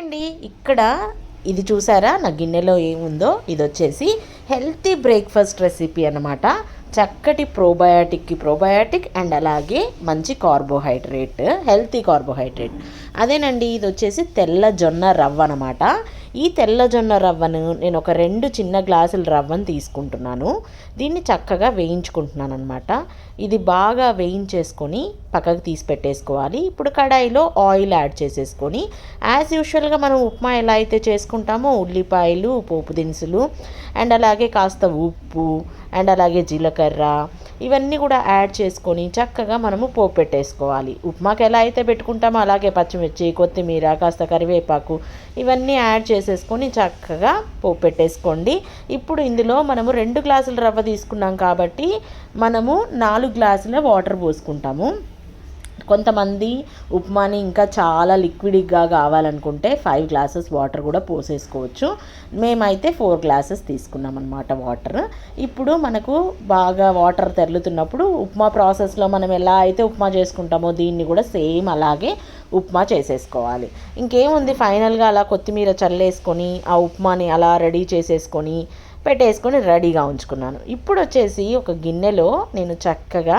అండి ఇక్కడ ఇది చూసారా? నా గిన్నెలో ఏముందో? ఇది వచ్చేసి హెల్తీ బ్రేక్ఫాస్ట్ రెసిపీ అన్నమాట. చక్కటి ప్రోబయాటిక్కి ప్రోబయాటిక్ అండ్ అలాగే మంచి కార్బోహైడ్రేట్ హెల్తీ కార్బోహైడ్రేట్. అదేనండి ఇది వచ్చేసి తెల్ల జొన్న రవ్వ అనమాట ఈ తెల్ల జొన్న రవ్వను నేను ఒక రెండు చిన్న గ్లాసుల రవ్వను తీసుకుంటున్నాను. దీన్ని చక్కగా వేయించుకుంటున్నాను అనమాట ఇది బాగా వేయించేసుకొని పక్కకు తీసి పెట్టేసుకోవాలి. ఇప్పుడు కడాయిలో ఆయిల్ యాడ్ చేసేసుకొని యాజ్ యూజువల్గా మనం ఉప్మా ఎలా అయితే చేసుకుంటామో ఉల్లిపాయలు పోపు దినుసులు అండ్ అలాగే కాస్త ఉప్పు అండ్ అలాగే జీలకర్ర ఇవన్నీ కూడా యాడ్ చేసుకొని చక్కగా మనము పోపు పెట్టేసుకోవాలి. ఉప్మాకి ఎలా అయితే పెట్టుకుంటామో అలాగే పచ్చిమిర్చి కొత్తిమీర కాస్త కరివేపాకు ఇవన్నీ యాడ్ చేసేసుకొని చక్కగా పోపు పెట్టేసుకోండి. ఇప్పుడు ఇందులో మనము రెండు గ్లాసుల రవ్వ తీసుకున్నాం కాబట్టి మనము నాలుగు గ్లాసుల వాటర్ పోసుకుంటాము. కొంతమంది ఉప్మాని ఇంకా చాలా లిక్విడ్గా కావాలనుకుంటే ఫైవ్ గ్లాసెస్ వాటర్ కూడా పోసేసుకోవచ్చు. మేమైతే ఫోర్ గ్లాసెస్ తీసుకున్నాం అనమాట వాటర్. ఇప్పుడు మనకు బాగా వాటర్ తెరులుతున్నప్పుడు ఉప్మా ప్రాసెస్లో మనం ఎలా అయితే ఉప్మా చేసుకుంటామో దీన్ని కూడా సేమ్ అలాగే ఉప్మా చేసేసుకోవాలి. ఇంకేముంది ఫైనల్గా అలా కొత్తిమీర చల్లేసుకొని ఆ ఉప్మాని అలా రెడీ చేసేసుకొని పెట్టేసుకొని రెడీగా ఉంచుకున్నాను. ఇప్పుడు వచ్చేసి ఒక గిన్నెలో నేను చక్కగా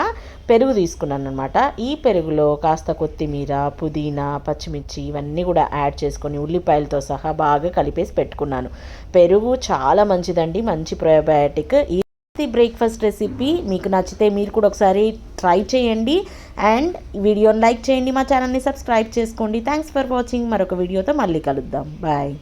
పెరుగు తీసుకున్నాను అనమాట ఈ పెరుగులో కాస్త కొత్తిమీర పుదీనా పచ్చిమిర్చి ఇవన్నీ కూడా యాడ్ చేసుకొని ఉల్లిపాయలతో సహా బాగా కలిపేసి పెట్టుకున్నాను. పెరుగు చాలా మంచిదండి మంచి ప్రయోబయాటిక్ ఈ బ్రేక్ఫాస్ట్ రెసిపీ మీకు నచ్చితే మీరు కూడా ఒకసారి ట్రై చేయండి. అండ్ వీడియోని లైక్ చేయండి మా ఛానల్ని సబ్స్క్రైబ్ చేసుకోండి. Thanks for watching. మరొక వీడియోతో మళ్ళీ కలుద్దాం. బాయ్.